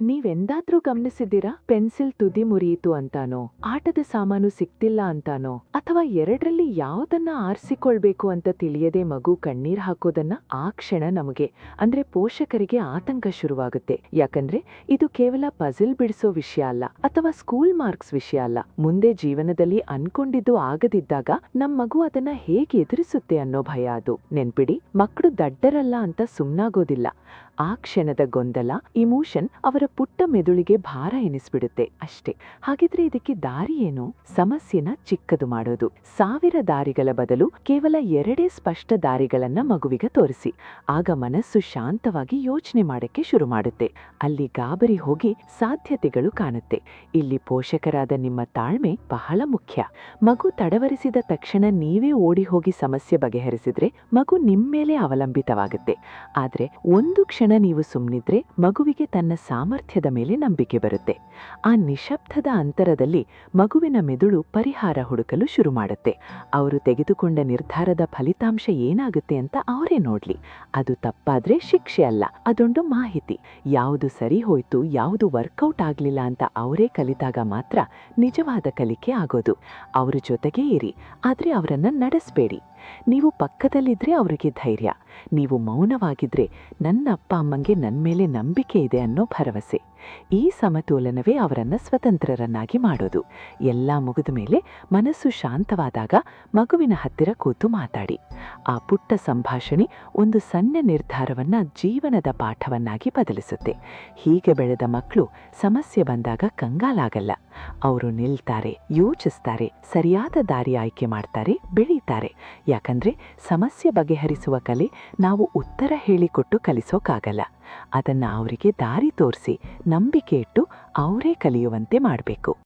ನೀವೆಂದಾದ್ರೂ ಗಮನಿಸಿದ್ದೀರಾ? Pencil ತುದಿ ಮುರಿಯಿತು ಅಂತಾನೋ? ಆಟದ ಸಾಮಾನು ಸಿಕ್ತಿಲ್ಲ ಅಂತಾನೋ? ಅಥವಾ ಎರಡರಲ್ಲಿ ಯಾವುದನ್ನ ಆರಿಸಿಕೊಳ್ಬೇಕು ಅಂತ ತಿಳಿಯದೆ ಮಗು ಕಣ್ಣೀರ್ ಹಾಕೋದನ್ನ ಆ ಕ್ಷಣ ನಮಗೆ, ಅಂದ್ರೆ ಪೋಷಕರಿಗೆ ಆತಂಕ ಶುರುವಾಗುತ್ತೆ. ಯಾಕಂದ್ರೆ ಇದು ಕೇವಲ ಪಜಲ್ ಬಿಡಿಸೋ ವಿಷಯ ಅಲ್ಲ, ಅಥವಾ ಸ್ಕೂಲ್ ಮಾರ್ಕ್ಸ್ ವಿಷಯ ಅಲ್ಲ. ಮುಂದೆ ಜೀವನದಲ್ಲಿ ಅನ್ಕೊಂಡಿದ್ದು ಆಗದಿದ್ದಾಗ ನಮ್ ಮಗು ಅದನ್ನ ಹೇಗೆ ಎದುರಿಸುತ್ತೆ ಅನ್ನೋ ಭಯ ಅದು. ನೆನ್ಪಿಡಿ ಮಕ್ಕಳು ದಡ್ಡರಲ್ಲ ಅಂತ ಸುಮ್ನಾಗೋದಿಲ್ಲ. ಆ ಕ್ಷಣದ ಗೊಂದಲ ಇಮೋಷನ್ ಅವರ ಪುಟ್ಟ ಮೆದುಳಿಗೆ ಭಾರ ಎನಿಸ್ಬಿಡುತ್ತೆ ಅಷ್ಟೇ. ಹಾಗಿದ್ರೆ ಇದಕ್ಕೆ ದಾರಿ ಏನು? ಸಮಸ್ಯೆನ ಚಿಕ್ಕದು ಮಾಡೋದು. ಸಾವಿರ ದಾರಿಗಳ ಬದಲು ಕೇವಲ ಎರಡೇ ಸ್ಪಷ್ಟ ದಾರಿಗಳನ್ನ ಮಗುವಿಗೆ ತೋರಿಸಿ. ಆಗ ಮನಸ್ಸು ಶಾಂತವಾಗಿ ಯೋಚನೆ ಮಾಡಕ್ಕೆ ಶುರು ಮಾಡುತ್ತೆ. ಅಲ್ಲಿ ಗಾಬರಿ ಹೋಗಿ ಸಾಧ್ಯತೆಗಳು ಕಾಣುತ್ತೆ. ಇಲ್ಲಿ ಪೋಷಕರಾದ ನಿಮ್ಮ ತಾಳ್ಮೆ ಬಹಳ ಮುಖ್ಯ. ಮಗು ತಡವರಿಸಿದ ತಕ್ಷಣ ನೀವೇ ಓಡಿ ಹೋಗಿ ಸಮಸ್ಯೆ ಬಗೆಹರಿಸಿದ್ರೆ ಮಗು ನಿಮ್ಮೇಲೆ ಅವಲಂಬಿತವಾಗುತ್ತೆ. ಆದ್ರೆ ಒಂದು ಕ್ಷಣ ನೀವು ಸುಮ್ಮನಿದ್ರೆ ಮಗುವಿಗೆ ತನ್ನ ಸಾಮರ್ಥ್ಯದ ಮೇಲೆ ನಂಬಿಕೆ ಬರುತ್ತೆ. ಆ ನಿಶಬ್ದದ ಅಂತರದಲ್ಲಿ ಮಗುವಿನ ಮೆದುಳು ಪರಿಹಾರ ಹುಡುಕಲು ಶುರು ಮಾಡುತ್ತೆ. ಅವರು ತೆಗೆದುಕೊಂಡ ನಿರ್ಧಾರದ ಫಲಿತಾಂಶ ಏನಾಗುತ್ತೆ ಅಂತ ಅವರೇ ನೋಡ್ಲಿ. ಅದು ತಪ್ಪಾದ್ರೆ ಶಿಕ್ಷೆ ಅಲ್ಲ, ಅದೊಂದು ಮಾಹಿತಿ. ಯಾವುದು ಸರಿ ಹೋಯ್ತು, ಯಾವುದು ವರ್ಕೌಟ್ ಆಗ್ಲಿಲ್ಲ ಅಂತ ಅವರೇ ಕಲಿತಾಗ ಮಾತ್ರ ನಿಜವಾದ ಕಲಿಕೆ ಆಗೋದು. ಅವರ ಜೊತೆಗೇ ಇರಿ, ಆದ್ರೆ ಅವರನ್ನ ನಡೆಸಬೇಡಿ. ನೀವು ಪಕ್ಕದಲ್ಲಿದ್ರೆ ಅವರಿಗೆ ಧೈರ್ಯ, ನೀವು ಮೌನವಾಗಿದ್ರೆ ನನ್ನ ಅಪ್ಪ ಅಮ್ಮಂಗೆ ನನ್ನ ಮೇಲೆ ನಂಬಿಕೆ ಇದೆ ಅನ್ನೋ ಭರವಸೆ. ಈ ಸಮತೋಲನವೇ ಅವರನ್ನು ಸ್ವತಂತ್ರರನ್ನಾಗಿ ಮಾಡೋದು. ಎಲ್ಲ ಮುಗಿದ ಮೇಲೆ ಮನಸ್ಸು ಶಾಂತವಾದಾಗ ಮಗುವಿನ ಹತ್ತಿರ ಕೂತು ಮಾತಾಡಿ. ಆ ಪುಟ್ಟ ಸಂಭಾಷಣೆ ಒಂದು ಸಣ್ಣ ನಿರ್ಧಾರವನ್ನ ಜೀವನದ ಪಾಠವನ್ನಾಗಿ ಬದಲಿಸುತ್ತೆ. ಹೀಗೆ ಬೆಳೆದ ಮಕ್ಕಳು ಸಮಸ್ಯೆ ಬಂದಾಗ ಕಂಗಾಲಾಗಲ್ಲ. ಅವರು ನಿಲ್ತಾರೆ, ಯೋಚಿಸ್ತಾರೆ, ಸರಿಯಾದ ದಾರಿ ಆಯ್ಕೆ ಮಾಡ್ತಾರೆ, ಬೆಳೀತಾರೆ. ಯಾಕಂದ್ರೆ ಸಮಸ್ಯೆ ಬಗೆಹರಿಸುವ ಕಲೆ ನಾವು ಉತ್ತರ ಹೇಳಿಕೊಟ್ಟು ಕಲಿಸೋಕ್ಕಾಗಲ್ಲ ಅದನ್ನ ಅವರಿಗೆ ದಾರಿ ತೋರಿಸಿ ನಂಬಿಕೆ ಇಟ್ಟು ಅವರೇ ಕಲಿಯುವಂತೆ ಮಾಡಬೇಕು.